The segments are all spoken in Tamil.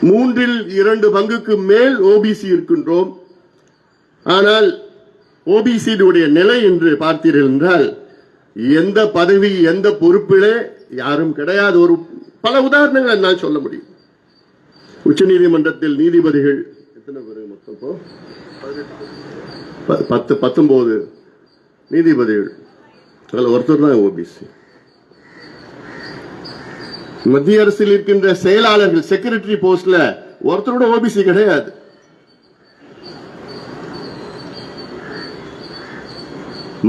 மூன்றில் இரண்டு பங்குக்கு மேல் ஓபிசி இருக்கின்றோம். ஆனால் ஓபிசியுடைய நிலை என்று பார்த்தீர்கள் என்றால் எந்த பதவி எந்த பொறுப்பிலே யாரும் கிடையாது. ஒரு பல உதாரணங்கள் நான் சொல்ல முடியும். உச்ச நீதிமன்றத்தில் நீதிபதிகள் எத்தனை பேர் மொத்தம் ப- பத்து பத்தொன்பது நீதிபதிகள். அதில் ஒருத்தர் தான் ஓபிசி மத்திய அரசில் இருக்கின்ற செயலாளர்கள் செக்ரட்டரி போஸ்ட்ல ஒருத்தரோட ஓபிசி கிடையாது.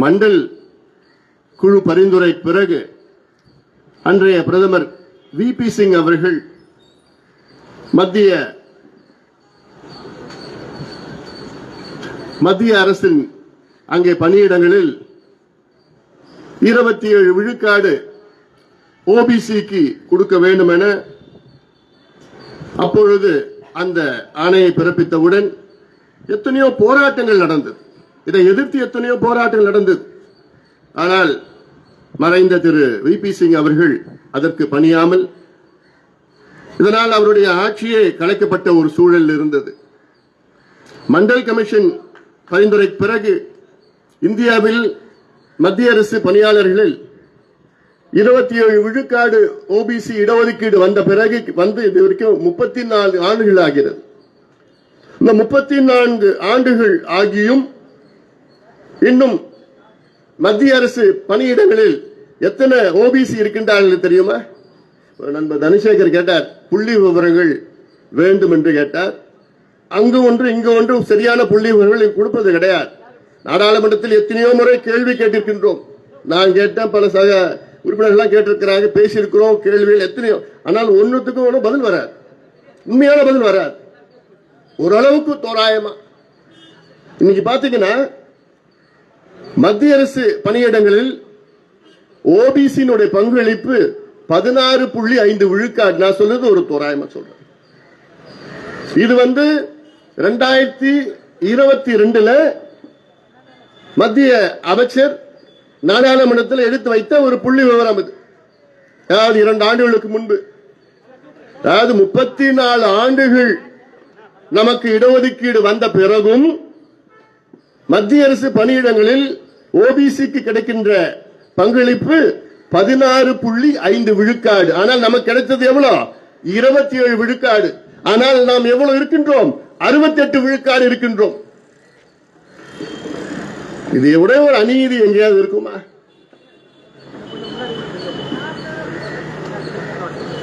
மண்டல் குழு பரிந்துரை பிறகு அன்றைய பிரதமர் வி பி சிங் அவர்கள் மத்திய மத்திய அரசின் அங்கே பணியிடங்களில் இருபத்தி ஏழு விழுக்காடு ஓபிசிக்கு கொடுக்க வேண்டும் என அப்பொழுது அந்த ஆணையை பிறப்பித்தவுடன் எத்தனையோ போராட்டங்கள் நடந்தது. இதை எதிர்த்து எத்தனையோ போராட்டங்கள் நடந்தது. ஆனால் மறைந்த திரு வி பி சிங் அவர்கள் அதற்கு பணியாமல் இதனால் அவருடைய ஆட்சியே கலைக்கப்பட்ட ஒரு சூழல் இருந்தது. மண்டல் கமிஷன் பரிந்துரை பிறகு இந்தியாவில் மத்திய அரசு பணியாளர்களில் இருபத்தி ஏழு விழுக்காடு ஓபிசி இடஒதுக்கீடு வந்த பிறகு வந்து இது வரைக்கும் முப்பத்தி நாலு ஆண்டுகள் ஆகிறது. இந்த முப்பத்தி நான்கு ஆண்டுகள் ஆகியும் இன்னும் மத்திய அரசு பணியிடங்களில் எத்தனை ஓபிசி இருக்கின்றார்கள் தெரியுமா? நண்பர் தனசேகர் கேட்டார் புள்ளி விவரங்கள் வேண்டும் என்று கேட்டார். அங்கு ஒன்று இங்கு ஒன்று சரியான புள்ளி விவரங்கள் கொடுப்பது கிடையாது. நாடாளுமன்றத்தில் எத்தனையோ முறை கேள்வி கேட்டிருக்கின்றோம். நான் கேட்டேன் பல சக உறுப்பினர்கள்லாம் கேட்டிருக்கிறாங்க பேசியிருக்கிறோம் கேள்விகள் எத்தனையோ. ஆனால் ஒன்றுத்துக்கும் ஒன்றும் பதில் வராது. உண்மையான பதில் வராது. ஓரளவுக்கு தோராயமா. இன்னைக்கு பாத்தீங்கன்னா மத்திய அரசு பணியிடங்களில் ஓபிசியினுடைய பங்களிப்பு பதினாறு புள்ளி ஐந்து விழுக்காடு. நான் சொல்றது ஒரு தோராயமா சொல்றேன். இது வந்து ரெண்டாயிரத்தி இருபத்தி ரெண்டுல மத்திய அமைச்சர் நாடாளுமன்றத்தில் எடுத்து வைத்த ஒரு புள்ளி விவரம் இது. அதாவது இரண்டு ஆண்டுகளுக்கு முன்பு. அதாவது முப்பத்தி நாலு ஆண்டுகள் நமக்கு இடஒதுக்கீடு வந்த பிறகும் மத்திய அரசு பணியிடங்களில் ஓபிசிக்கு கிடைக்கின்ற பங்களிப்பு பதினாறு புள்ளி ஐந்து விழுக்காடு. ஆனால் நமக்கு கிடைத்தது எவ்வளவு இருபத்தி ஏழு விழுக்காடு. ஆனால் நாம் எவ்வளவு இருக்கின்றோம்? அறுபத்தி எட்டு விழுக்காடு இருக்கின்றோம். இது விட ஒரு அநீதி எங்கேயாவது இருக்குமா?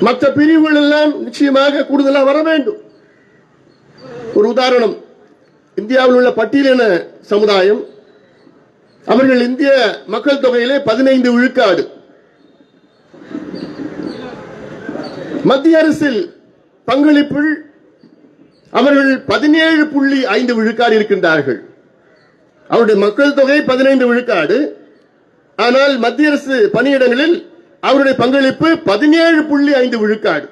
மற்ற பிரிவுகள் எல்லாம் நிச்சயமாக கூடுதலாக வர வேண்டும். ஒரு உதாரணம் இந்தியாவில் உள்ள பட்டியலின சமுதாயம் அவர்கள் இந்திய மக்கள் தொகையிலே பதினைந்து விழுக்காடு. மத்திய அரசில் பங்களிப்பில் அவர்கள் பதினேழு புள்ளி ஐந்து விழுக்காடு இருக்கின்றார்கள். அவருடைய மக்கள் தொகை பதினைந்து விழுக்காடு. ஆனால் மத்திய அரசு பணியிடங்களில் அவருடைய பங்களிப்பு பதினேழு புள்ளி ஐந்து விழுக்காடு.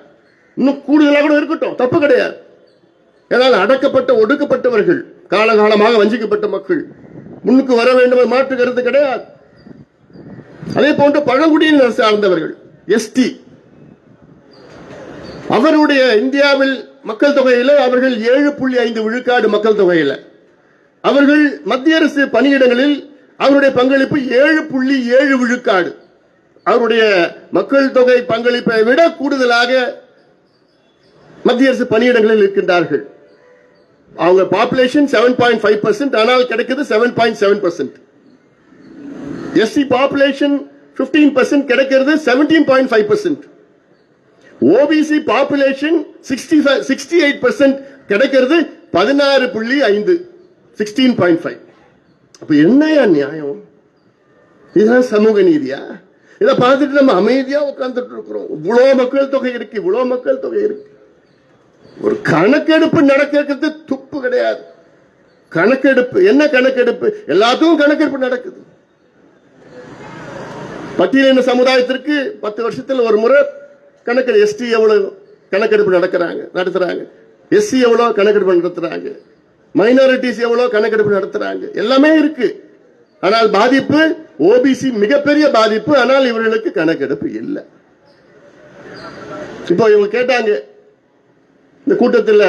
இன்னும் கூடுதலாக கூட இருக்கட்டும் தப்பு கிடையாது. ஏனால் அடக்கப்பட்ட ஒடுக்கப்பட்டவர்கள் காலகாலமாக வஞ்சிக்கப்பட்ட மக்கள் முன்னுக்கு வர வேண்டும் மாற்று கருத்து கிடையாது. அதே போன்று பழங்குடியினர் சார்ந்தவர்கள் எஸ்டி. அவருடைய இந்தியாவில் மக்கள் தொகையில் அவர்கள் ஏழு புள்ளி ஐந்து விழுக்காடு மக்கள் தொகையில். அவர்கள் மத்திய அரசு பணியிடங்களில் அவருடைய பங்களிப்பு ஏழு புள்ளி ஏழு விழுக்காடு. அவருடைய மக்கள் தொகை பங்களிப்பை விட கூடுதலாக மத்திய அரசு பணியிடங்களில் இருக்கின்றார்கள். அவங்க population seven point five percent ஆனால் கிடைக்கிறது seven point seven percent SC population fifteen percent கிடைக்கிறது seventeen point five percent OBC population sixty sixty eight percent கிடைக்கிறது பதினாறு புள்ளி ஐந்து. சிக்ஸ்டீன் பாயிண்ட் ஃபைவ் அப்போ என்னையா நியாயம்? இதுதான் சமூக நீதியா? இதை பார்த்துட்டு நம்ம அமைதியா உட்கார்ந்துட்டு இருக்கிறோம். இவ்வளோ மக்கள் தொகை இருக்கு இவ்வளோ மக்கள் தொகை இருக்கு. ஒரு கணக்கெடுப்பு நடக்கிறது துப்பு கிடையாது. கணக்கெடுப்பு என்ன கணக்கெடுப்பு? எல்லாத்துக்கும் கணக்கெடுப்பு நடக்குது. பட்டியலின சமுதாயத்திற்கு பத்து வருஷத்தில் ஒரு முறை கணக்கு எஸ்டி எவ்வளவு கணக்கெடுப்பு நடக்கிறாங்க நடத்துறாங்க? எஸ்சி எவ்வளவு கணக்கெடுப்பு நடத்துறாங்க? மைனாரிட்டிஸ் எவ்வளவு கணக்கெடுப்பு நடத்துறாங்க? எல்லாமே இருக்கு. ஆனால் பாதிப்பு ஓபிசி மிகப்பெரிய பாதிப்பு ஆனால் இவர்களுக்கு கணக்கெடுப்பு இல்லை. இப்போ இவங்க கேட்டாங்க இந்த கூட்டத்தில்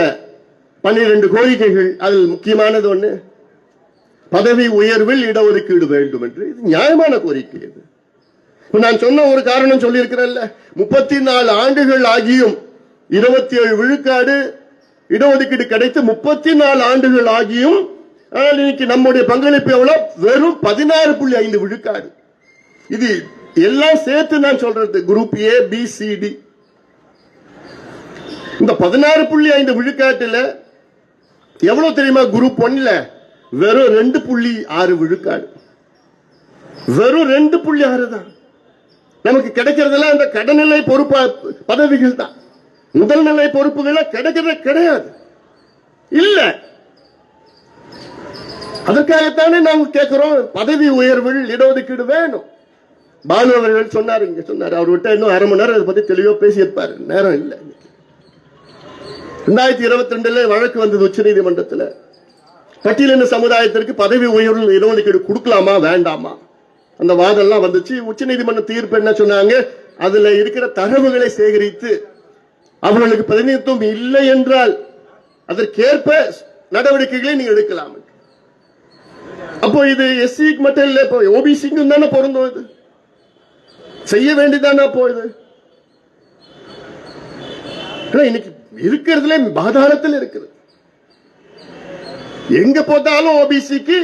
பன்னிரண்டு கோரிக்கைகள் அதில் முக்கியமானது ஒண்ணு பதவி உயர்வில் இடஒதுக்கீடு வேண்டும் என்று. இது நியாயமான கோரிக்கை இது. நான் சொன்ன ஒரு காரணம் சொல்லியிருக்கிறேன்ல முப்பத்தி நாலு ஆண்டுகள் ஆகியும் இருபத்தி ஏழு விழுக்காடு இடஒதுக்கீடு கிடைத்து முப்பத்தி நாலு ஆண்டுகள் ஆகியும் ஆனால் இன்னைக்கு நம்முடைய பங்களிப்பு எவ்வளவு வெறும் பதினாறு புள்ளி ஐந்து விழுக்காடு. இது எல்லாம் சேர்த்து நான் சொல்றது group A B C D இந்த பதினாறு புள்ளி ஐந்து விழுக்காட்டுல எவ்வளவு தெரியுமா? குரூப் ஒன்ல வெறும் ரெண்டு புள்ளி ஆறு விழுக்காடு. வெறும் ரெண்டு புள்ளி ஆறு தான். நமக்கு கிடைக்கிறதெல்லாம் இந்த கடநிலை பொறுப்பா பதவிகள் தான். முதல் நிலை பொறுப்புகள் கிடைக்கிறது கிடையாது. இல்ல. அதற்காகத்தானே நாங்க கேட்கிறோம் பதவி உயர்வில் இடஒதுக்கீடு வேணும். பாலு அவர்கள் சொன்னார் இங்க சொன்னார். அவர்கிட்ட இன்னும் அரை மணி நேரம் அதை பத்தி தெளிவா பேசியிருப்பாரு. நேரம் இல்லை. ரெண்டாயிரத்தி இருபத்தி ரெண்டுல வழக்கு வந்தது உச்ச நீதிமன்றத்தில் பட்டியலின சமுதாயத்திற்கு பதவி உயர்வு இடஒதுக்கீடு கொடுக்கலாமா வேண்டாமா? அந்த வாதம்லாம் வந்துச்சு. உச்ச நீதிமன்ற தீர்ப்பு என்ன சொன்னாங்க? அதுல இருக்கிற தரவுகளை சேகரித்து அவர்களுக்கு பிரதிநிதித்துவம் இல்லை என்றால் அதற்கேற்ப நடவடிக்கைகளை நீங்க எடுக்கலாம் அப்போ இது எஸ்சிக்கு மட்டும் இல்ல இப்போ ஓபிசிக்கும் தானே பொருந்தும் இது. செய்ய வேண்டியதானே அப்போ இது. இன்னைக்கு இருக்கிறதுல பாதாளத்தில் இருக்குது. எங்க போட்டாலும் ஓபிசிக்கு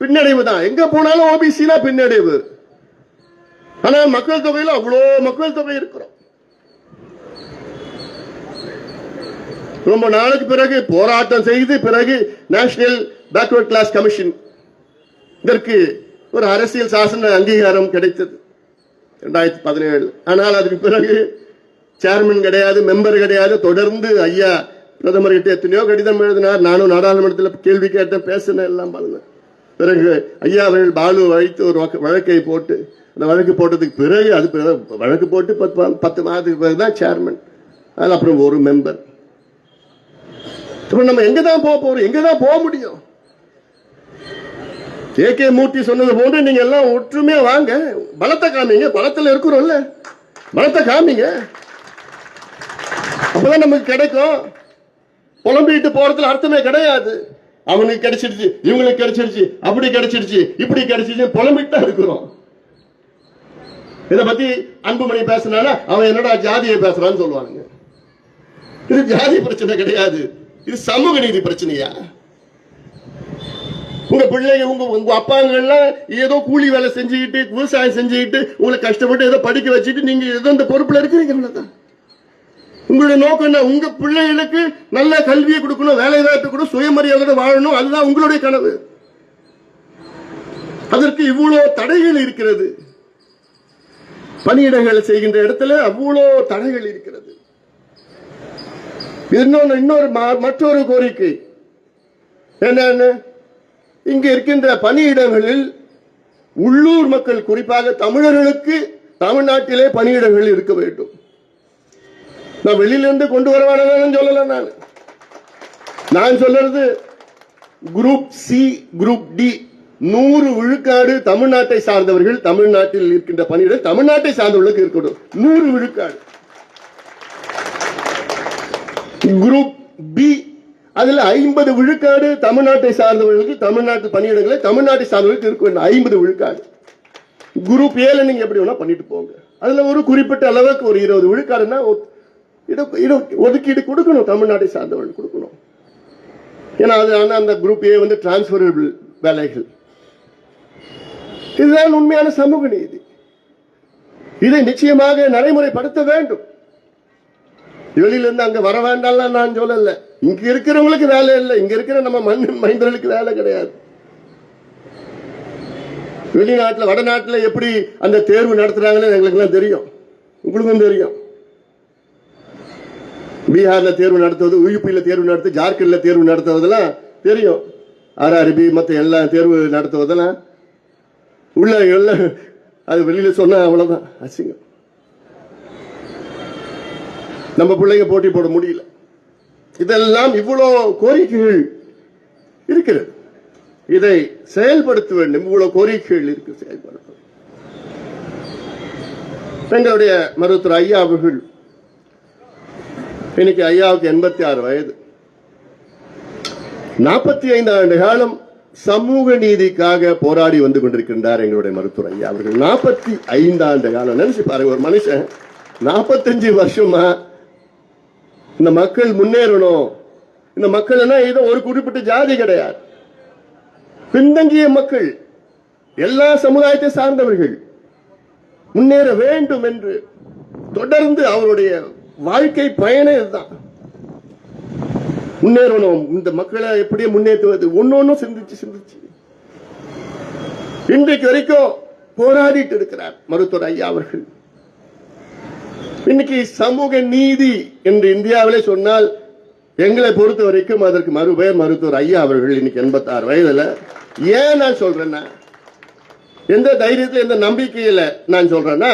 பின்னடைவு தான். எங்க போனாலும் ஓபிசினா பின்னடைவு. ஆனா மக்கள் தொகையில் அவ்வளோ மக்கள் தொகை இருக்கிறோம். ரொம்ப நாளுக்கு பிறகு போராட்டம் செய்து பிறகு நேஷனல் பேக்வர்ட் கிளாஸ் கமிஷன் இதற்கு ஒரு அரசியல் சாசன அங்கீகாரம் கிடைத்தது. ரெண்டாயிரத்தி பதினேழு. ஆனால் அதுக்கு பிறகு சேர்மன் கிடையாது மெம்பர் கிடையாது. தொடர்ந்து ஐயா பிரதமர் கிட்ட எத்தனையோ கடிதம் எழுதினார். நானும் நாடாளுமன்றத்தில் கேள்வி கேட்டேன் பேசினேன் எல்லாம் பாருங்க. பிறகு ஐயா அவர்கள் பாலு வைத்து ஒரு வழக்கை போட்டு அந்த வழக்கு போட்டதுக்கு பிறகு அது பிறகு வழக்கு போட்டு பத்து பத்து மாதத்துக்கு பிறகு தான் சேர்மன் அதில் அப்புறம் ஒரு மெம்பர் அப்புறம் நம்ம எங்க தான் போக போறோம்? எங்க தான் போக முடியும்? கே கே மூர்த்தி சொன்னது போன்று நீங்க எல்லாம் ஒற்றுமையா வாங்க. பலத்தை காமிங்க. பலத்தில் இருக்கிறோம்ல. பலத்தை காமிங்க. அப்பதான் நமக்கு கிடைக்கும். புலம்பிட்டு போறதுல அர்த்தமே கிடையாது. அவனுக்கு கிடைச்சிருச்சு இவங்களுக்கு கிடைச்சிருச்சு அப்படி கிடைச்சிருச்சு இப்படி கிடைச்சிருச்சு புலம்பிட்டு தான் இருக்கிறோம். இதை பத்தி அன்புமணி பேசினால அவன் என்னடா ஜாதியை பேசுறான்னு சொல்லுவானுங்க. இது ஜாதி பிரச்சனை கிடையாது. இது சமூக நீதி பிரச்சனையா? உங்க பிள்ளைங்க உங்க உங்க அப்பாங்கெல்லாம் ஏதோ கூலி வேலை செஞ்சுக்கிட்டு விவசாயம் செஞ்சுக்கிட்டு உங்களை கஷ்டப்பட்டு ஏதோ படிக்க வச்சுட்டு நீங்க ஏதோ இந்த பொறுப்புல இருக்கிறீங்க அவ்வளவுதான். உங்களுடைய நோக்கம் என்ன? உங்க பிள்ளைகளுக்கு நல்ல கல்வியை கொடுக்கணும் வேலை வாய்ப்பு கூட சுயமரியாதையோட வாழணும் அதுதான் உங்களுடைய கனவு. அதற்கு இவ்வளவு தடைகள் இருக்கிறது. பணியிடங்களை செய்கின்ற இடத்துல அவ்வளோ தடைகள் இருக்கிறது. இன்னொன்னு இன்னொரு மற்றொரு கோரிக்கை. என்னன்னு? இங்கு இருக்கின்ற பணியிடங்களில் உள்ளூர் மக்கள் குறிப்பாக தமிழர்களுக்கு தமிழ்நாட்டிலே பணியிடங்கள் இருக்க வேண்டும். நான் வெளியிலிருந்து கொண்டு வர வேணாம்னு சொல்லல நான். நான் சொல்றது குரூப் சி குரூப் டி நூறு விழுக்காடு தமிழ்நாட்டை சார்ந்தவர்கள் தமிழ்நாட்டில் இருக்கின்ற பணியிடம் தமிழ்நாட்டை சார்ந்தவர்களுக்கு இருக்கணும். நூறு விழுக்காடு. குரூப் பி அதில் ஐம்பது விழுக்காடு தமிழ்நாட்டை சார்ந்தவர்களுக்கு தமிழ்நாட்டு பணியிடங்களை தமிழ்நாட்டை சார்ந்தவர்களுக்கு இருக்க வேண்டும். ஐம்பது விழுக்காடு. குரூப் ஏல நீங்க எப்படி வேணா பண்ணிட்டு போங்க. அதுல ஒரு குறிப்பிட்ட அளவுக்கு ஒரு இருபது விழுக்காடுன்னா இட- ஒதுக்கீடு கொடுக்கணும். தமிழ்நாட்டை சார்ந்தவர்கள் கொடுக்கணும். ஏன்னா அது ஆனா அந்த குரூப் ஏ வந்து டிரான்ஸ்பரபிள் வேலைகள். இதுதான் உண்மையான சமூக நீதி. இதை நிச்சயமாக நடைமுறைப்படுத்த வேண்டும். வெளியிலேருந்து அங்கே வர வேண்டாம்லாம் நான் சொல்லலை. இங்கே இருக்கிறவங்களுக்கு வேலை இல்லை. இங்கே இருக்கிற நம்ம மண் மைந்தர்களுக்கு வேலை கிடையாது. வெளிநாட்டில் வடநாட்டில் எப்படி அந்த தேர்வு நடத்துகிறாங்கன்னு எங்களுக்குலாம் தெரியும். உங்களுக்கும் தெரியும். பீகாரில் தேர்வு நடத்துவது யூபியில தேர்வு நடத்து ஜார்க்கண்டில் தேர்வு நடத்துவதெல்லாம் தெரியும். ஆர்ஆர்பி மற்ற எல்லா தேர்வு நடத்துவதெல்லாம் உள்ள எல்லாம் அது வெளியில் சொன்னால் அவ்வளோதான் அசிங்கம். நம்ம பிள்ளைங்க போட்டி போட முடியல. இதெல்லாம் இவ்வளோ கோரிக்கைகள் இருக்கிறது. இதை செயல்படுத்த வேண்டும். இவ்வளவு கோரிக்கைகள் இருக்கு செயல்படுத்த எங்களுடைய மருத்துவர் ஐயா அவர்கள் இன்னைக்கு ஐயாவுக்கு எண்பத்தி ஆறு வயது. நாற்பத்தி ஐந்து ஆண்டு காலம் சமூக நீதிக்காக போராடி வந்து கொண்டிருக்கின்றார் எங்களுடைய மருத்துவர் ஐயா அவர்கள். நாற்பத்தி ஐந்து ஆண்டு காலம். நினைச்சு பாருங்க ஒரு மனுஷன் நாற்பத்தஞ்சு வருஷமா இந்த மக்கள் முன்னேறணும். இந்த மக்கள் ஏதோ ஒரு குறிப்பிட்ட ஜாதி கிடையாது. பின்தங்கிய மக்கள் எல்லா சமுதாயத்தை சார்ந்தவர்கள் முன்னேற வேண்டும் என்று தொடர்ந்து அவருடைய வாழ்க்கை பயணம் இதுதான். முன்னேறணும். இந்த மக்களை எப்படியே முன்னேற்றுவது? ஒன்னொன்னும் சிந்திச்சு சிந்திச்சு. இன்றைக்கு வரைக்கும் போராடிட்டு இருக்கிறார் மருத்துவர் ஐயா அவர்கள். இன்னைக்கு சமூக நீதி என்று இந்தியாவிலே சொன்னால் எங்களை பொறுத்த வரைக்கும் அதற்கு மறுபெயர் மருத்துவர் ஐயா அவர்கள் இன்னைக்கு எண்பத்தாறு வயதுல. ஏன் நான் சொல்றேன்னா எந்த தைரியத்தில் எந்த நம்பிக்கையில நான் சொல்றேன்னா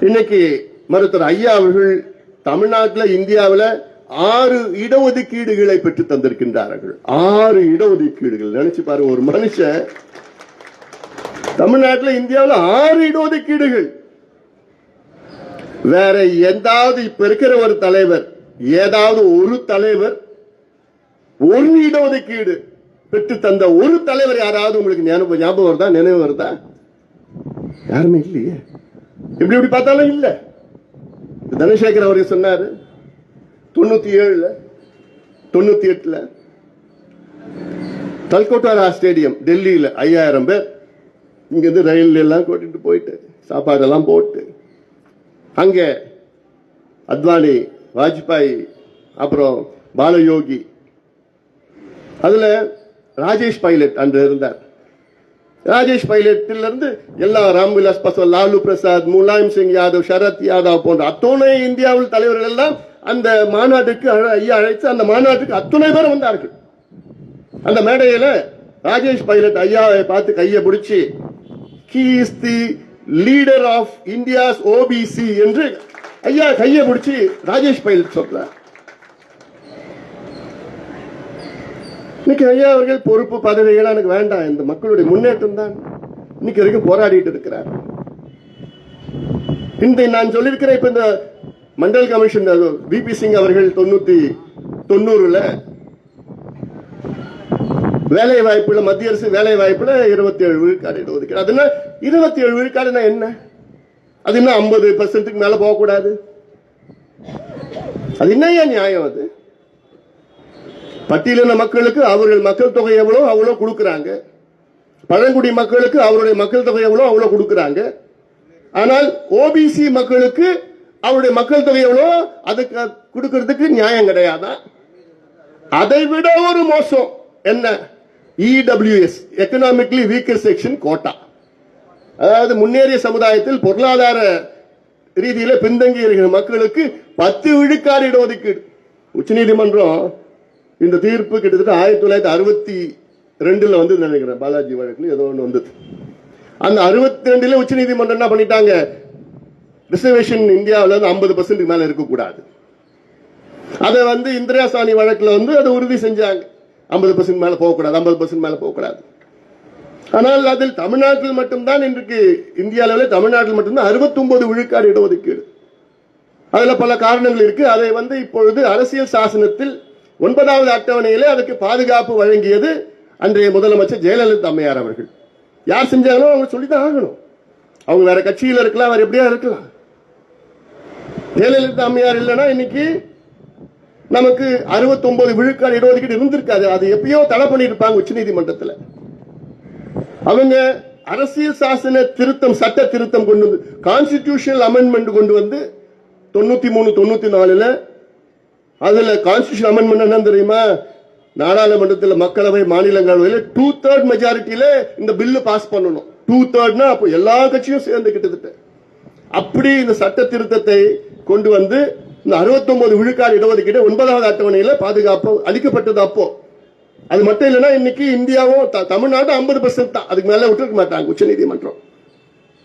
இன்னைக்கு மருத்துவர் ஐயா அவர்கள் தமிழ்நாட்டில் இந்தியாவில் ஆறு இடஒதுக்கீடுகளை பெற்று தந்திருக்கின்றார்கள். ஆறு இடஒதுக்கீடுகள். நினைச்சு பாருங்க ஒரு மனுஷன் தமிழ்நாட்டில் இந்தியாவில் ஆறு இடஒதுக்கீடுகள். வேற எந்தாவது இப்ப இருக்கிற ஒரு தலைவர் ஏதாவது ஒரு தலைவர் ஒரு இடஒதுக்கீடு பெற்று தந்த ஒரு தலைவர் யாராவது உங்களுக்கு ஞாபகம் ஞாபகம் வருதா நினைவு வருதா? யாருமே இல்லையே. எப்படி எப்படி பார்த்தாலும் இல்ல. தனசேகர் அவர்கள் சொன்னாரு தொண்ணூத்தி ஏழுல தொண்ணூத்தி எட்டுல கல்கோட்டாரா ஸ்டேடியம் டெல்லியில ஐயாயிரம் பேர் இங்கிருந்து ரயில் எல்லாம் கூட்டிட்டு போயிட்டு சாப்பாடெல்லாம் போட்டு அங்கே அத்வானி வாஜ்பாய் அப்புறம் பாலயோகி. அதில் ராஜேஷ் பைலட் அன்று இருந்தார். ராஜேஷ் பைலட்டில் இருந்து எல்லா ராம்விலாஸ் பாஸ்வான் லாலு பிரசாத் முலாயம் சிங் யாதவ் சரத் யாதவ் போன்ற அத்துணை இந்தியாவில் தலைவர்கள் எல்லாம் அந்த மாநாட்டுக்கு ஐயா அழைத்து அந்த மாநாட்டுக்கு அத்துணை பேர் வந்தார்கள். அந்த மேடையில் ராஜேஷ் பைலட் ஐயாவை பார்த்து கையை பிடிச்சி கீஸ்தி லீடர் ஆஃப் இந்தியாஸ் ஓபிசி என்று ஐயா கையை பிடிச்சி ராஜேஷ் பைல் சொல்றார் இன்னைக்கு ஐயா அவர்கள் பொறுப்பு பதவிகள் எனக்கு வேண்டாம். இந்த மக்களுடைய முன்னேற்றம் தான் இன்னைக்கு வரைக்கும் போராடிட்டு இருக்கிறார். இந்த நான் சொல்லியிருக்கிறேன் இப்ப இந்த மண்டல் கமிஷன் பிபி சிங் அவர்கள் தொண்ணூத்தி தொண்ணூறுல வேலை வாய்ப்புல மத்திய அரசு வேலை வாய்ப்புல இருபத்தி ஏழு விழுக்காடு ஒதுக்கிறார் அதுனா இருபத்தி ஏழு விழுக்காடுனா என்ன? அது என்ன ஐம்பது பர்சன்ட்டுக்கு மேல போகக்கூடாது. அது என்னையா நியாயம் அது? பட்டியலின மக்களுக்கு அவர்கள் மக்கள் தொகை எவ்வளோ அவ்வளோ கொடுக்குறாங்க. பழங்குடி மக்களுக்கு அவருடைய மக்கள் தொகை எவ்வளோ அவ்வளோ கொடுக்குறாங்க. ஆனால் ஓபிசி மக்களுக்கு அவருடைய மக்கள் தொகை எவ்வளோ அதுக்கு கொடுக்கறதுக்கு நியாயம் கிடையாதான் அதை விட ஒரு மோசம். என்ன? EWS economically weaker section quota. அதாவது முன்னேறிய சமுதாயத்தில் பொருளாதார ரீதியில பின்தங்கி இருக்கிற மக்களுக்கு பத்து விழுக்காடு இடஒதுக்கீடு. உச்சநீதிமன்றம் இந்த தீர்ப்பு கிட்டத்தட்ட ஆயிரத்தி தொள்ளாயிரத்தி அறுபத்தி ரெண்டுல வந்து நினைக்கிறேன் பாலாஜி வழக்கில் ஏதோ ஒன்று வந்தது. அந்த அறுபத்தி ரெண்டுல உச்சநீதிமன்றம் என்ன பண்ணிட்டாங்க? ரிசர்வேஷன் இந்தியாவில் வந்து ஐம்பது பர்சன்ட் மேலே இருக்கக்கூடாது. அதை வந்து இந்திரா சாணி வழக்கில் வந்து அதை உறுதி செஞ்சாங்க. ஐம்பது பர்சன்ட் மேலே போகக்கூடாது ஐம்பது பர்சன்ட் மேலே போகக்கூடாது. ஆனால் அதில் தமிழ்நாட்டில் மட்டும்தான் இன்றைக்கு இந்திய அளவில் தமிழ்நாட்டில் மட்டும்தான் 69 விழுக்காடு இடஒதுக்கீடு. அதில் பல காரணங்கள் இருக்கு. அதை வந்து இப்பொழுது அரசியல் சாசனத்தில் ஒன்பதாவது அட்டவணையிலே அதுக்கு பாதுகாப்பு வழங்கியது அன்றைய முதலமைச்சர் ஜெயலலிதா அம்மையார் அவர்கள். யார் செஞ்சாங்களோ அவங்க சொல்லிதான் ஆகணும். அவங்க வேற கட்சியில் இருக்கலாம் வேற எப்படியா இருக்கலாம். ஜெயலலிதா அம்மையார் இல்லைன்னா இன்னைக்கு நமக்கு 69 விழுக்காடு இடஒதுக்கீடு இருந்திருக்காது. அது எப்பயோ தடை பண்ணியிருப்பாங்க உச்சநீதிமன்றத்தில். அவங்க அரசியல் சாசன திருத்தம் சட்ட திருத்தம் கொண்டு வந்து கான்ஸ்டிடியூஷனல் அமெண்ட்மெண்ட் கொண்டு வந்து தொண்ணூற்றி மூணு தொண்ணூற்றி நாலில் அதில் கான்ஸ்டியூஷன் அமெண்ட்மெண்ட் என்ன தெரியுமா? நாடாளுமன்றத்தில் மக்களவை மாநிலங்களவையில் டூ தேர்ட் மெஜாரிட்டியில இந்த பில்லு பாஸ் பண்ணணும். டூ தேர்ட்னா அப்போ எல்லா கட்சியும் சேர்ந்து கிட்டத்தட்ட. அப்படி இந்த சட்ட திருத்தத்தை கொண்டு வந்து இந்த 69 விழுக்காடு இடஒதுக்கீடு ஒன்பதாவது அட்டவணையில் பாதுகாப்பு அளிக்கப்பட்டது அப்போ. அது மட்டும் இல்லைன்னா இன்னைக்கு இந்தியாவும் த- தமிழ்நாடும் ஐம்பது பர்சன்ட் தான். அதுக்கு மேலே விட்டுருக்க மாட்டாங்க உச்சநீதிமன்றம்.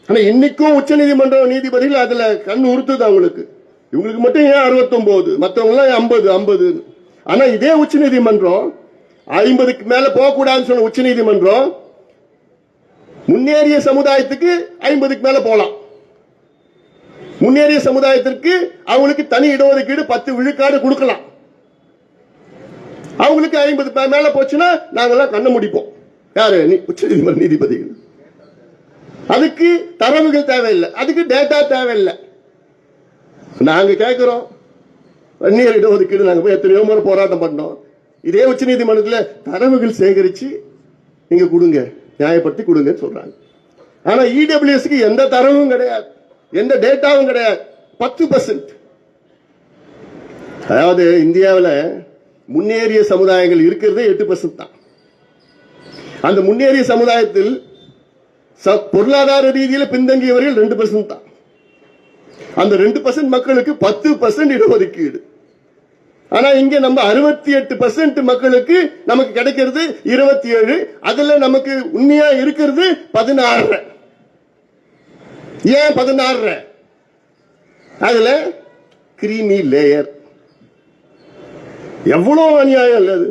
ஆனா இன்னைக்கும் உச்சநீதிமன்றம் நீதிபதிகள் அதுல கண் உறுத்துது அவங்களுக்கு. இவங்களுக்கு மட்டும் ஏன் அறுபத்தொம்போது? மற்றவங்களாம் ஐம்பது ஐம்பது. ஆனா இதே உச்சநீதிமன்றம் ஐம்பதுக்கு மேலே போகக்கூடாதுன்னு சொன்ன உச்சநீதிமன்றம் முன்னேறிய சமுதாயத்துக்கு ஐம்பதுக்கு மேலே போகலாம் முன்னேறிய சமுதாயத்திற்கு அவங்களுக்கு தனி இடஒதுக்கீடு பத்து விழுக்காடு கொடுக்கலாம். அவங்களுக்கு ஐம்பது பே- மேல போச்சுன்னா நாங்கெல்லாம் கண்ணை முடிப்போம். யாரு? உச்ச உச்சநீதிமன்ற நீதிபதிகள் அதுக்கு தரவுகள் தேவையில்லை. அதுக்கு டேட்டா தேவையில்லை. நாங்க கேட்கிறோம் வன்னியர் இடஒதுக்கீடு நாங்க போய் எத்தனையோ முறை போராட்டம் பண்ணோம். இதே உச்ச நீதிமன்றத்தில் தரவுகள் சேகரிச்சு நீங்க கொடுங்க. நியாயப்படுத்தி கொடுங்கன்னு சொல்றாங்க. ஆனா இடபிள்யூஎஸ்க்கு எந்த தரவும் கிடையாது. எந்த டேட்டாவும் கிடையாது. பத்து பர்சன்ட் அதாவது இந்தியாவில் முன்னேறிய சமுதாயங்கள் இருக்கிறதே எட்டு பர்சன்ட் தான். அந்த முன்னேறிய சமுதாயத்தில் ச- பொருளாதார ரீதியில் பின்தங்கியவர்கள் ரெண்டு பர்சன்ட் தான். அந்த ரெண்டு பர்சன்ட் மக்களுக்கு பத்து பர்சன்ட் இடஒதுக்கீடு. ஆனா இங்க நம்ம அறுபத்தி எட்டு பர்சன்ட் மக்களுக்கு நமக்கு கிடைக்கிறது இருபத்தி ஏழு அதுல நமக்கு உண்மையா இருக்கிறது பதினாறு. ஏன் பதினாறு? அதுல கிரீமி லேயர் எவ்வளவு அநியாயம் அல்லது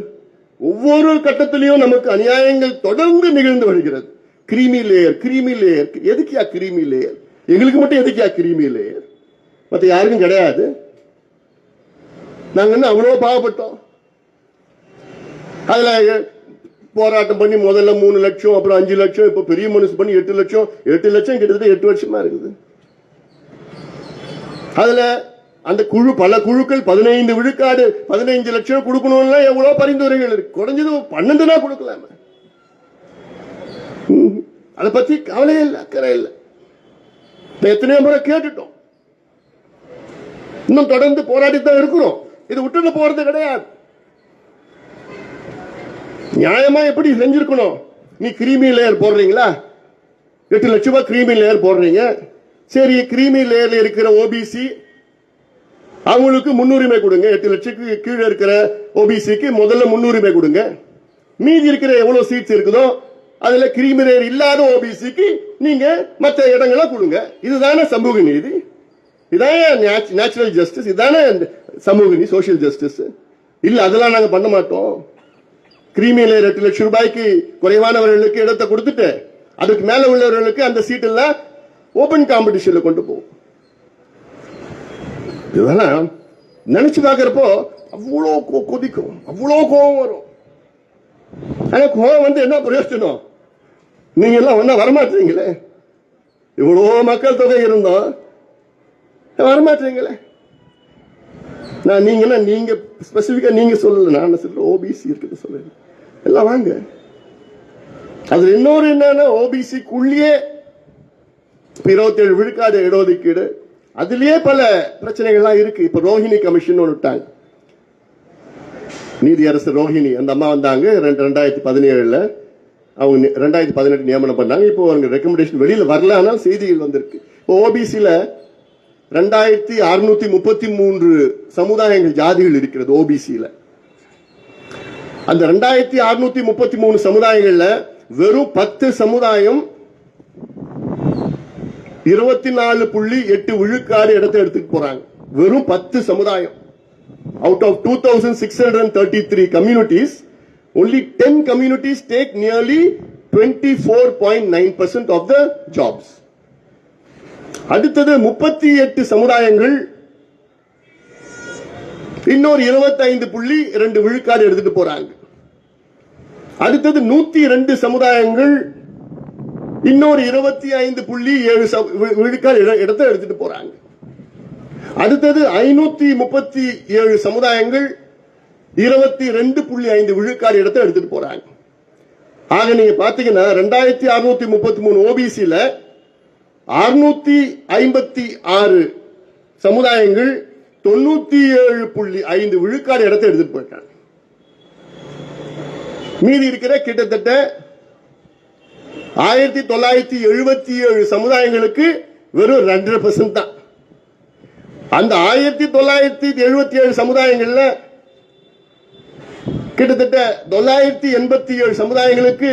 ஒவ்வொரு கட்டத்திலையும் நமக்கு அநியாயங்கள் தொடர்ந்து நிகழ்ந்து வருகிறது. Creamy layer creamy layer. எதுக்கியா creamy layer? எங்களுக்கு மட்டும் எதுக்கியா கிரீமி லேயர்? மத்த யாருக்கும் கிடையாது. நாங்க என்ன அவ்வளோ பாவப்பட்டோம்? அதுல போராட்டம் பண்ணி முதல்ல மூணு லட்சம் அப்புறம் அஞ்சு லட்சம் இப்போ பெரிய மனுஷன் பண்ணி எட்டு லட்சம் எட்டு லட்சம் கிட்டத்தட்ட எட்டு வருஷமா இருக்குது. அதுல அந்த குழு பல குழுக்கள் பதினைந்து விழுக்காடு பதினைஞ்சு லட்சம் கொடுக்கணும்னா எவ்வளவு பரிந்துரைகள் இருக்கு. குறைஞ்சது பன்னெண்டுனா கொடுக்கலாமே. ம். அதை பத்தி கவலையே இல்லை அக்கறை இல்லை. எத்தனையோ முறை கேட்டுட்டோம். இன்னும் தொடர்ந்து போராடி தான் இருக்கிறோம். இது விட்டுட்டு போறது கிடையாது. நியாயமா எப்படி செஞ்சிருக்கணும்? நீ கிரீமி லேயர் போடுறீங்களா? எட்டு லட்ச ரூபாய் கிரீமி லேயர் போடுறீங்க. சரி கிரீமி லேயர்ல இருக்கிற ஓபிசி அவங்களுக்கு முன்னுரிமை கொடுங்க. எட்டு லட்சத்துக்கு கீழே இருக்கிற ஓபிசிக்கு முதல்ல முன்னுரிமை கொடுங்க. மீதி இருக்கிற எவ்வளவு சீட்ஸ் இருக்குதோ அதுல கிரீமி லேயர் இல்லாத ஓபிசிக்கு நீங்க மற்ற இடங்களை கொடுங்க. இதுதானே சமூக நீதி? இதான நேச்சுரல் ஜஸ்டிஸ் இதானே சமூக நீதி சோஷியல் ஜஸ்டிஸ் இல்ல அதெல்லாம் நாங்க பண்ண மாட்டோம். கிரீமி லேயர் எட்டு லட்சம் ரூபாய்க்கு குறைவானவர்களுக்கு இடத்தை கொடுத்துட்டு அதுக்கு மேல உள்ளவர்களுக்கு அந்த சீட் எல்லாம் ஓபன் காம்படிஷன்ல கொண்டு போவோம். இதெல்லாம் நினைச்சு பார்க்குறப்போ அவ்வளோ கொ- கொதிக்கும். அவ்வளோ கோபம் வரும். ஆனால் கோபம் வந்து என்ன பிரயோஜனம்? நீங்கள் எல்லாம் ஒன்றா வரமாட்டீங்களே? இவ்வளோ மக்கள் தொகை இருந்தோம் வரமாட்டீங்களே? நான் நீங்கன்னா நீங்கள் ஸ்பெசிஃபிக்காக நீங்கள் சொல்லலை. நான் சொல்ல ஓபிசி இருக்குது சொல்லுங்க எல்லாம் வாங்க. அதில் இன்னொரு என்னன்னா ஓபிசிக்குள்ளேயே இருபத்தேழு விழுக்காத விழுக்காடு இடஒதுக்கீடு அதுலேயே பல பிரச்சனைகள்லாம் இருக்கு. இப்போ ரோஹிணி கமிஷன் விட்டாங்க நீதியரசர் ரோஹிணி அந்த அம்மா வந்தாங்க ரெண்டு- ரெண்டாயிரத்தி பதினேழில். அவங்க ரெண்டாயிரத்தி பதினெட்டு நியமனம் பண்ணாங்க. இப்போ அவங்க ரெக்கமெண்டேஷன் வெளியில் வரல ஆனால் செய்திகள் வந்திருக்கு. இப்போ ஓபிசியில் ரெண்டாயிரத்தி அறுநூத்தி முப்பத்தி மூன்று சமுதாயங்கள் ஜாதிகள் இருக்கிறது ஓபிசியில் அந்த ரெண்டாயிரத்தி அறுநூத்தி முப்பத்தி மூணு சமுதாயங்களில் வெறும் பத்து சமுதாயம் இருபத்தி நாலு புள்ளி எட்டு விழுக்காடு இடத்தை எடுத்துக்க போறாங்க. வெறும் பத்து சமுதாயம். Out of two thousand six hundred thirty three communities only ten communities take nearly twenty four point nine percent of the jobs அடுத்தது முப்பத்தி எட்டு சமுதாயங்கள் இன்னொரு இருபத்தைந்து புள்ளி ரெண்டு விழுக்காடு எடுத்துட்டு போறாங்க. அடுத்தது நூத்தி ரெண்டு சமுதாயங்கள் இன்னொரு இருபத்தி ஐந்து புள்ளி ஏழு ச- வி- விழுக்காடு இட- இடத்தை எடுத்துட்டு போறாங்க. அடுத்தது ஐநூத்தி முப்பத்தி ஏழு சமுதாயங்கள் இருபத்தி ரெண்டு புள்ளி ஐந்து விழுக்காடு இடத்தை எடுத்துட்டு போறாங்க. ஆக நீங்க பாத்தீங்கன்னா ரெண்டாயிரத்தி அறுநூத்தி முப்பத்தி மூணு ஓபிசியில அறுநூத்தி ஐம்பத்தி ஆறு சமுதாயங்கள் தொண்ணூத்தி ஏழு புள்ளி ஐந்து விழுக்காடு இடத்தை எடுத்துட்டு போயிட்டாங்க. மீதி இருக்கிற கிட்டத்தட்ட ஆயிரத்தி தொள்ளாயிரத்தி எழுபத்தி ஏழு சமுதாயங்களுக்கு வெறும் ரெண்டரை பர்சன்ட் தான். அந்த ஆயிரத்தி தொள்ளாயிரத்தி எழுபத்தி ஏழு சமுதாயங்கள்ல கிட்டத்தட்ட தொள்ளாயிரத்தி எண்பத்தி ஏழு சமுதாயங்களுக்கு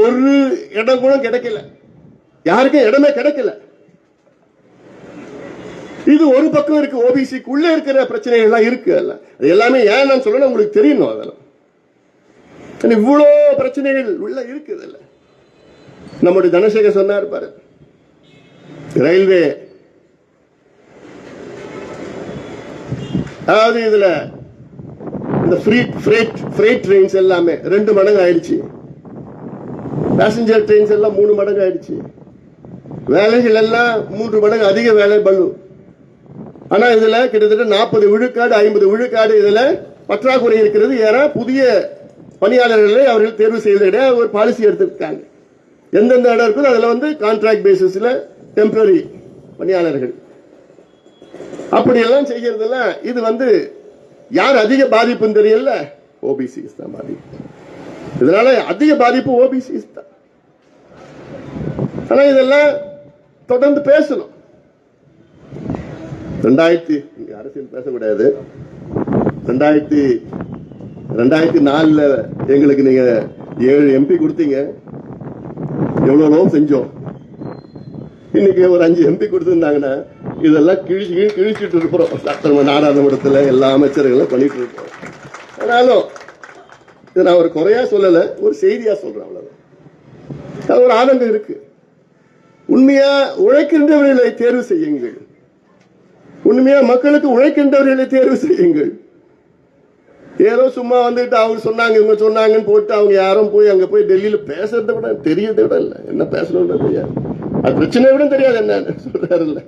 ஒரு இடம் கூட கிடைக்கல. யாருக்கும் இடமே கிடைக்கல. இது ஒரு பக்கம் இருக்கு ஓபிசிக்குள்ள இருக்கிற பிரச்சனைகள் எல்லாம் இருக்கு அதில். அது எல்லாமே ஏன் நான் சொல்லணும் உங்களுக்கு தெரியணும் அதெல்லாம். இவ்வளோ பிரச்சனைகள் உள்ள இருக்குது இல்லை நம்முடைய தனசேகர் சொன்னார் பாரு. ரயில்வே. அதாவது இதுல இந்த ஃப்ரீ ட்ரெயின்ஸ் எல்லாமே ரெண்டு மடங்கு ஆயிடுச்சு. பேசஞ்சர் ட்ரெயின்ஸ் எல்லாம் மூணு மடங்கு ஆயிடுச்சு. வேலைகள் எல்லாம் மூன்று மடங்கு அதிக வேலை பலு ஆனா இதுல கிட்டத்தட்ட நாற்பது விழுக்காடு ஐம்பது விழுக்காடு இதுல பற்றாக்குறை இருக்கிறது. ஏன்னா புதிய பணியாளர்களை அவர்கள் தேர்வு செய்வதை விட ஒரு பாலிசி எடுத்திருக்காங்க. எந்தெந்த இடம் இருக்குதோ அதில் வந்து கான்ட்ராக்ட் பேசிஸில் டெம்பரரி பணியாளர்கள். அப்படியெல்லாம் செய்கிறதெல்லாம் இது வந்து யார் அதிக பாதிப்புன்னு தெரியல? ஓபிசிஸ் தான் பாதிப்பு இதனால அதிக பாதிப்பு ஓபிசிஸ் தான் ஆனால் இதெல்லாம் தொடர்ந்து பேசணும். ரெண்டாயிரத்தி இங்கே அரசியல் பேசக்கூடாது. ரெண்டாயிரத்தி ரெண்டாயிரத்தி நாலில் எங்களுக்கு நீங்கள் ஏழு எம்பி கொடுத்தீங்க. எவ்வளவு செஞ்சோம். இன்னைக்கு ஒரு அஞ்சு எம்பி கொடுத்துருந்தாங்கன்னா இதெல்லாம் கிழிச்சு கிழிச்சிட்டு இருக்கிறோம். சட்டமன்ற நாடாளுமன்றத்தில் எல்லா அமைச்சர்களும் பண்ணிட்டு இருக்கோம். ஆனாலும் இதை நான் ஒரு குறையா சொல்லலை ஒரு செய்தியா சொல்றேன் அவ்வளவுதான். அது ஒரு ஆதங்கம் இருக்கு. உண்மையா உழைக்கின்றவர்களை தேர்வு செய்யுங்கள். உண்மையா மக்களுக்கு உழைக்கின்றவர்களை தேர்வு செய்யுங்கள். ஏதோ சும்மா வந்துட்டு அவங்க சொன்னாங்க இவங்க சொன்னாங்கன்னு போட்டு அவங்க யாரும் போய் அங்க போய் டெல்லியில் பேசுறதை விட தெரியறதை விட இல்லை. என்ன பேசணும்னு தெரியாது. அது பிரச்சனை விட தெரியாது என்ன? சொல்றாருல்ல.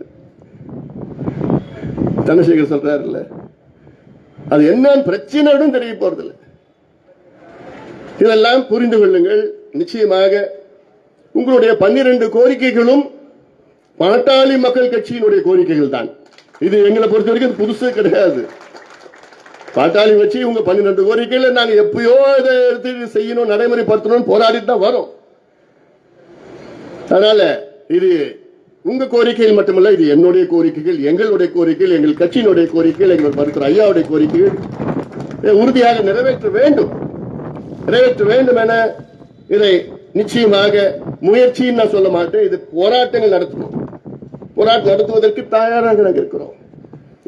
சந்திரசேகர் சொல்றாருல்ல. அது என்னன்னு பிரச்சனை விட தெரிய போறதில்லை. இதெல்லாம் புரிந்து கொள்ளுங்கள். நிச்சயமாக உங்களுடைய பன்னிரண்டு கோரிக்கைகளும் பாட்டாளி மக்கள் கட்சியினுடைய கோரிக்கைகள் தான். இது எங்களை பொறுத்த வரைக்கும் இது புதுசு கிடையாது. பாட்டாளி வச்சு இவங்க பன்னிரெண்டு கோரிக்கையில நாங்க எப்பயோ இதை எடுத்து செய்யணும் நடைமுறைப்படுத்தணும் போராடிட்டு தான் வரோம். அதனால இது உங்க கோரிக்கையில் மட்டுமல்ல இது என்னுடைய கோரிக்கைகள் எங்களுடைய கோரிக்கைகள் எங்கள் கட்சியினுடைய கோரிக்கைகள் எங்கள் மருத்துவர் ஐயாவுடைய கோரிக்கைகள். இதை உறுதியாக நிறைவேற்ற வேண்டும். நிறைவேற்ற வேண்டும் என இதை நிச்சயமாக முயற்சின்னு நான் சொல்ல மாட்டேன். இது போராட்டங்கள் நடத்துவோம் போராட்டம் நடத்துவதற்கு தயாராக நாங்கள் இருக்கிறோம்.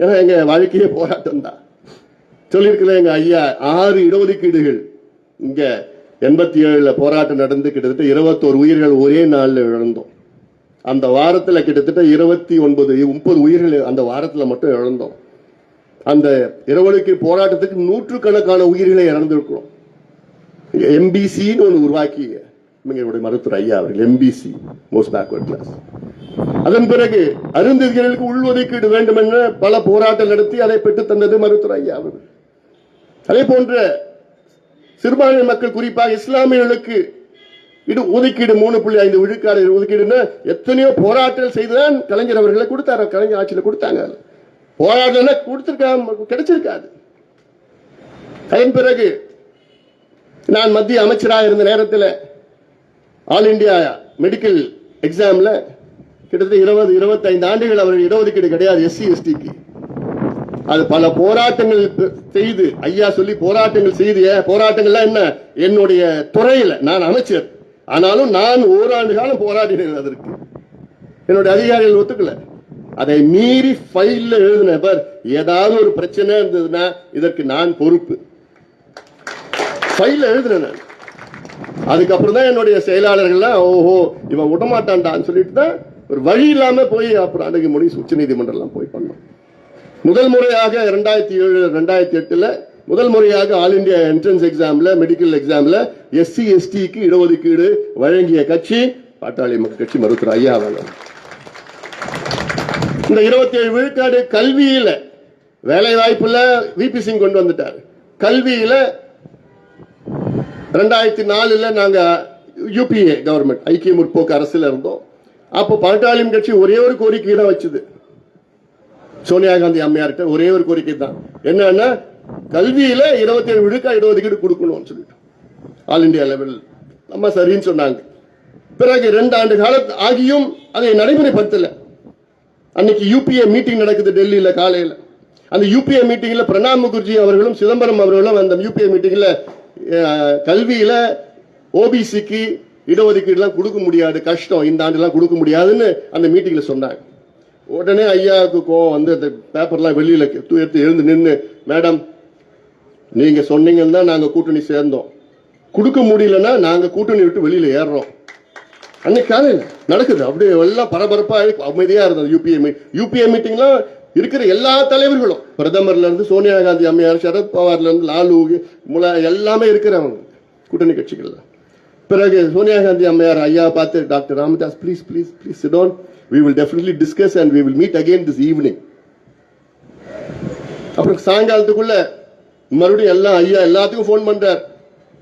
ஏன்னா எங்க வாழ்க்கையே போராட்டம் தான் சொல்லியிருக்கிறேன் எங்க ஐயா ஆறு இடஒதுக்கீடுகள். இங்க எண்பத்தி ஏழுல போராட்டம் நடந்து கிட்டத்தட்ட இருபத்தோரு உயிர்கள் ஒரே நாளில் இழந்தோம். அந்த வாரத்துல கிட்டத்தட்ட இருபத்தி ஒன்பது முப்பது உயிர்கள் அந்த வாரத்துல மட்டும் இழந்தோம். அந்த இரவலுக்கு போராட்டத்துக்கு நூற்றுக்கணக்கான உயிர்களை இழந்திருக்கிறோம். எம்பிசின்னு ஒன்று உருவாக்கி எங்களுடைய மருத்துவர் ஐயா அவர்கள் எம்பிசி மோஸ்ட் பேக்வர்ட் கிளாஸ் அதன் பிறகு அருந்ததிகளுக்கு உள்ஒதுக்கீடு வேண்டும் என்ற பல போராட்டம் நடத்தி அதை பெற்றுத் தந்தது மருத்துவர் ஐயா அவர்கள். அதே போன்ற சிறுபான்மை மக்கள் குறிப்பாக இஸ்லாமியர்களுக்கு இடு ஒதுக்கீடு மூணு புள்ளி ஐந்து விழுக்காடு ஒதுக்கீடுன்னு எத்தனையோ போராட்டங்கள் செய்துதான் கலைஞர் அவர்களை கொடுத்தாரு கலைஞர் ஆட்சியில் கொடுத்தாங்க. போராட்டம்னா கொடுத்துருக்காங்க கிடைச்சிருக்காது. அதன் பிறகு நான் மத்திய அமைச்சராக இருந்த நேரத்தில் ஆல் இந்தியா மெடிக்கல் எக்ஸாமில் கிட்டத்தட்ட இருபது இருபத்தைந்து ஆண்டுகள் அவர்கள் இடஒதுக்கீடு கிடையாது எஸ்சி எஸ்டிக்கு. அது பல போராட்டங்கள் செய்து ஐயா சொல்லி போராட்டங்கள் செய்து போராட்டங்கள்லாம் என்ன? என்னுடைய துறையில நான் அமைச்சர். ஆனாலும் நான் ஓராண்டு காலம் போராடினேன் அதற்கு. என்னுடைய அதிகாரிகள் ஒத்துக்கல. அதை மீறி ஃபைல்ல எழுதினவர் ஏதாவது ஒரு பிரச்சனை இருந்ததுன்னா இதற்கு நான் பொறுப்பு. ஃபைல்ல எழுதினேன் நான். அதுக்கப்புறம் தான் என்னுடைய செயலாளர்கள்லாம் ஓஹோ இவன் விடமாட்டான்டான்னு சொல்லிட்டு தான் ஒரு வழி இல்லாம போய் அப்புறம் அன்றைக்கு முடிவு உச்ச நீதிமன்றம்லாம் போய் பண்ணோம். முதல் முறையாக ரெண்டாயிரத்தி ஏழு ரெண்டாயிரத்தி எட்டுல முதல் முறையாக ஆல் இந்தியா என்ட்ரன்ஸ் எக்ஸாம்ல மெடிக்கல் எக்ஸாம்ல எஸ்சி எஸ்டிக்கு இடஒதுக்கீடு வழங்கிய கட்சி பாட்டாளி மக்கள் கட்சி மருத்துவர் ஐயா அவர்கள். இந்த இருபத்தி ஏழு விழுக்காடு கல்வியில வேலை வாய்ப்புல விபி சிங் கொண்டு வந்துட்டார். கல்வியில ரெண்டாயிரத்தி நாலுல நாங்க யூபிஏ கவர்மெண்ட் ஐக்கிய முற்போக்கு அரசுல இருந்தோம். அப்போ பாட்டாளியம் கட்சி ஒரே ஒரு கோரிக்கை தான் வச்சுது. சோனியா காந்தி அம்மையார்கிட்ட ஒரே ஒரு கோரிக்கை தான். என்னன்னா கல்வியில இருபத்தி ஏழு விழுக்கா இடஒதுக்கீடு கொடுக்கணும்னு சொல்லிட்டு. ஆல் இந்தியா லெவல் நம்ம சரின்னு சொன்னாங்க. பிறகு ரெண்டு ஆண்டு காலத்து ஆகியும் அதை நடைமுறைப்படுத்தல. அன்னைக்கு யூபிஏ மீட்டிங் நடக்குது டெல்லியில காலையில. அந்த யூபிஏ மீட்டிங்ல பிரணாப் முகர்ஜி அவர்களும் சிதம்பரம் அவர்களும் அந்த யூபிஏ மீட்டிங்ல கல்வியில ஓபிசிக்கு இடஒதுக்கீடுலாம் கொடுக்க முடியாது. கஷ்டம். இந்த ஆண்டுலாம் கொடுக்க முடியாதுன்னு அந்த மீட்டிங்ல சொன்னாங்க. உடனே ஐயாவுக்கு கோவம் வந்து அந்த பேப்பர்லாம் வெளியில எடுத்து எழுந்து நின்று மேடம் நீங்க சொன்னீங்கன்னு தான் நாங்க கூட்டணி சேர்ந்தோம். கொடுக்க முடியலன்னா நாங்க கூட்டணி விட்டு வெளியில ஏறுறோம். அன்னைக்கு காலையில் நடக்குது. அப்படியே எல்லாம் பரபரப்பா அமைதியா இருந்தது யூபிஏ மீ யூபிஏ மீட்டிங்லாம் இருக்கிற எல்லா தலைவர்களும். பிரதமர்ல இருந்து சோனியா காந்தி அம்மையார் சரத் பவார்ல இருந்து லாலு முலா எல்லாமே இருக்கிறவங்க கூட்டணி கட்சிகள்ல. பிறகு சோனியா காந்தி அம்மையார் ஐயா பார்த்து doctor Ramadoss please please please sit down we will definitely discuss and we will meet again this evening அப்புறம் சாயங்காலத்துக்குள்ள மறுபடியும் எல்லாம் ஐயா எல்லாத்துக்கும் ஃபோன் பண்றார்.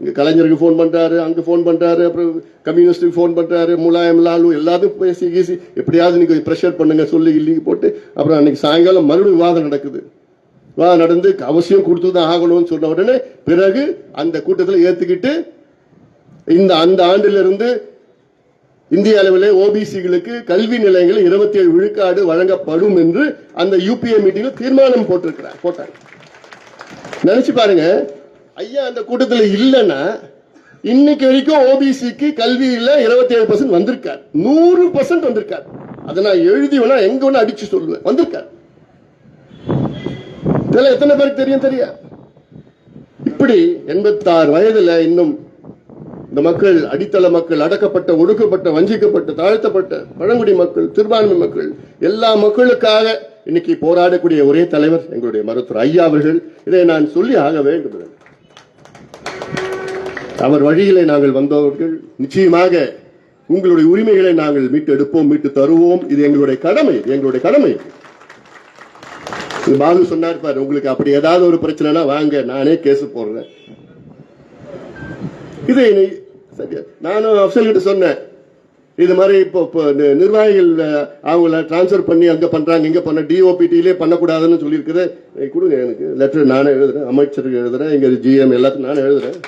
இங்க கலைஞருக்கு ஃபோன் பண்றாரு அங்க ஃபோன் பண்றாரு அப்புறம் கம்யூனிஸ்டுக்கு ஃபோன் பண்றாரு முலாயம் லாலு எல்லாத்துக்கும் பேசி கீசி எப்படியாவது நீங்க ப்ரெஷர் பண்ணுங்க சொல்லி இல்லி போட்டு அப்புறம் அன்னைக்கு சாயங்காலம் மறுபடியும் விவாதம் நடக்குது. விவாதம் நடந்து அவசியம் கொடுத்து தான் ஆகணும்னு சொன்ன உடனே பிறகு அந்த கூட்டத்தில் ஏத்துக்கிட்டு இந்த அந்த ஆண்டிலிருந்து இந்திய அளவிலே ஓபிசிகளுக்கு கல்வி நிலையங்கள் இருபத்தி ஏழு விழுக்காடு வழங்கப்படும் என்று அந்த யூபிஏ மீட்டிங்ல தீர்மானம் போட்டிருக்கிறார் போட்டாங்க. நினைச்சு பாருங்க. ஐயா அந்த கூட்டத்தில் இல்லைன்னா இன்னைக்கு வரைக்கும் ஓபிசிக்கு கல்வியில இருபத்தி ஏழு பர்சன்ட் வந்திருக்கார். நூறு பர்சன்ட் வந்திருக்கார். அதை நான் எழுதி வேணா எங்க வேணா அடிச்சு சொல்லுவேன். வந்திருக்கார். இதெல்லாம் எத்தனை பேருக்கு தெரியும் தெரியா? இப்படி எண்பத்தாறு வயதுல இன்னும் இந்த மக்கள் அடித்தள மக்கள் அடக்கப்பட்ட ஒடுக்கப்பட்ட வஞ்சிக்கப்பட்ட தாழ்த்தப்பட்ட பழங்குடி மக்கள் சிறுபான்மை மக்கள் எல்லா மக்களுக்காக இன்னைக்கு போராடக்கூடிய ஒரே தலைவர் எங்களுடைய மருத்துவர் ஐயா அவர்கள். இதை நான் சொல்லி ஆக வேண்டும். அவர் வழியிலே நாங்கள் வந்தவர்கள் நிச்சயமாக உங்களுடைய உரிமைகளை நாங்கள் மீட்டு எடுப்போம் மீட்டு தருவோம். இது எங்களுடைய கடமை எங்களுடைய கடமை. பாலு சொன்னார் பாரு உங்களுக்கு அப்படி ஏதாவது ஒரு பிரச்சனைனா வாங்க நானே கேஸ் போடுறேன். இது இனி- நானும் அப்சல் கிட்ட சொன்னேன். இது மாதிரி இப்போ இப்போ நிர்வாகிகள் அவங்கள டிரான்ஸ்ஃபர் பண்ணி அங்கே பண்றாங்க இங்கே பண்ண டிஓபிடியிலே பண்ணக்கூடாதுன்னு சொல்லியிருக்குது. கொடுங்க எனக்கு. லெட்டர் நானே எழுதுறேன் அமைச்சருக்கு எழுதுறேன் இங்கே ஜிஎம் எல்லாத்துக்கும் நானே எழுதுறேன்.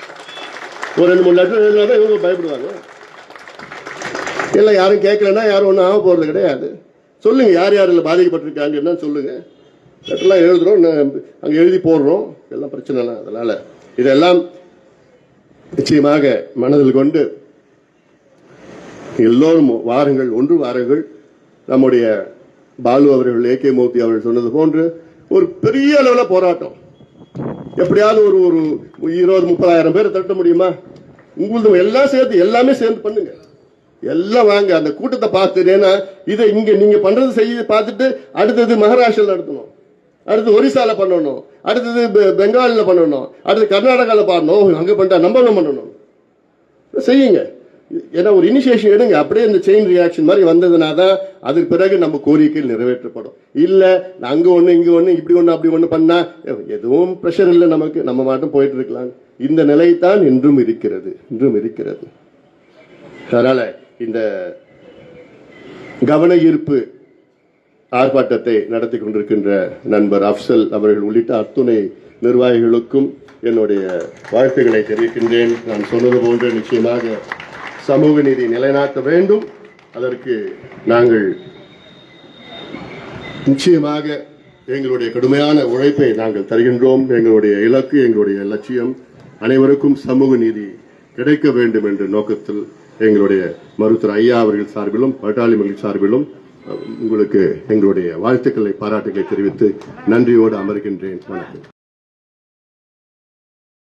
ஒரு ரெண்டு மூணு லெட்டர் எழுதினா இவங்க பயப்படுவாங்க. இல்லை யாரும் கேட்கலன்னா யாரும் ஒன்றும் ஆக போகிறது கிடையாது. சொல்லுங்கள் யார் யார் இதில் பாதிக்கப்பட்டிருக்காங்கன்னா சொல்லுங்கள் லெட்டர்லாம் எழுதுகிறோம் அங்கே எழுதி போடுறோம். எல்லாம் பிரச்சனை இல்லை இதெல்லாம் நிச்சயமாக மனதில் கொண்டு எல்லோரும் வாருங்கள் ஒன்று வாருங்கள். நம்முடைய பாலு அவர்கள் ஏ கே மூர்த்தி அவர்கள் சொன்னது போன்று ஒரு பெரிய அளவில் போராட்டம். எப்படியாவது ஒரு ஒரு இருபது முப்பதாயிரம் பேர் தட்ட முடியுமா? உங்களுக்கு எல்லாம் சேர்த்து எல்லாமே சேர்ந்து பண்ணுங்க. எல்லாம் வாங்க அந்த கூட்டத்தை பார்த்து ஏன்னா இதை இங்க நீங்க பண்றது செய்ய பார்த்துட்டு அடுத்தது மகாராஷ்டிரா நடத்தணும். அடுத்து ஒரிசால பண்ணணும். அடுத்தது பெ- பண்ணணும். அடுத்து கர்நாடகாவில் பண்ணணும் அங்கே பண்ணிட்டா நம்ம பண்ணணும். செய்யுங்க. ஏன்னா ஒரு இனிஷியேஷன் எடுங்க. அப்படியே இந்த செயின் ரியாக்ஷன் மாதிரி வந்ததுனா தான் அதுக்கு பிறகு நம்ம கோரிக்கைகள் நிறைவேற்றப்படும். இல்லை அங்கே ஒன்று இங்கே ஒன்று இப்படி ஒன்று அப்படி ஒன்று பண்ணால் எதுவும் ப்ரெஷர் இல்லை நமக்கு. நம்ம மட்டும் போயிட்டு இருக்கலாம். இந்த நிலை தான் இன்றும் இருக்கிறது. இன்றும் இருக்கிறது. அதனால் இந்த கவன ஈர்ப்பு ஆர்ப்பாட்டத்தை நடத்தி கொண்டிருக்கின்ற நண்பர் அப்சல் அவர்கள் உள்ளிட்ட அத்துணை நிர்வாகிகளுக்கும் என்னுடைய வாழ்த்துக்களை தெரிவிக்கின்றேன். நான் சொன்னது போன்று நிச்சயமாக சமூக நீதி நிலைநாட்ட வேண்டும். அதற்கு நாங்கள் நிச்சயமாக எங்களுடைய கடுமையான உழைப்பை நாங்கள் தருகின்றோம். எங்களுடைய இலக்கு எங்களுடைய லட்சியம் அனைவருக்கும் சமூக நீதி கிடைக்க வேண்டும் என்ற நோக்கத்தில் எங்களுடைய மருத்துவர் ஐயா அவர்கள் சார்பிலும் பட்டாளி மகளிர் சார்பிலும் உங்களுக்கு எங்களுடைய வாழ்த்துக்களை பாராட்டுகளை தெரிவித்து நன்றியோடு அமர்கின்றேன். வணக்கம்.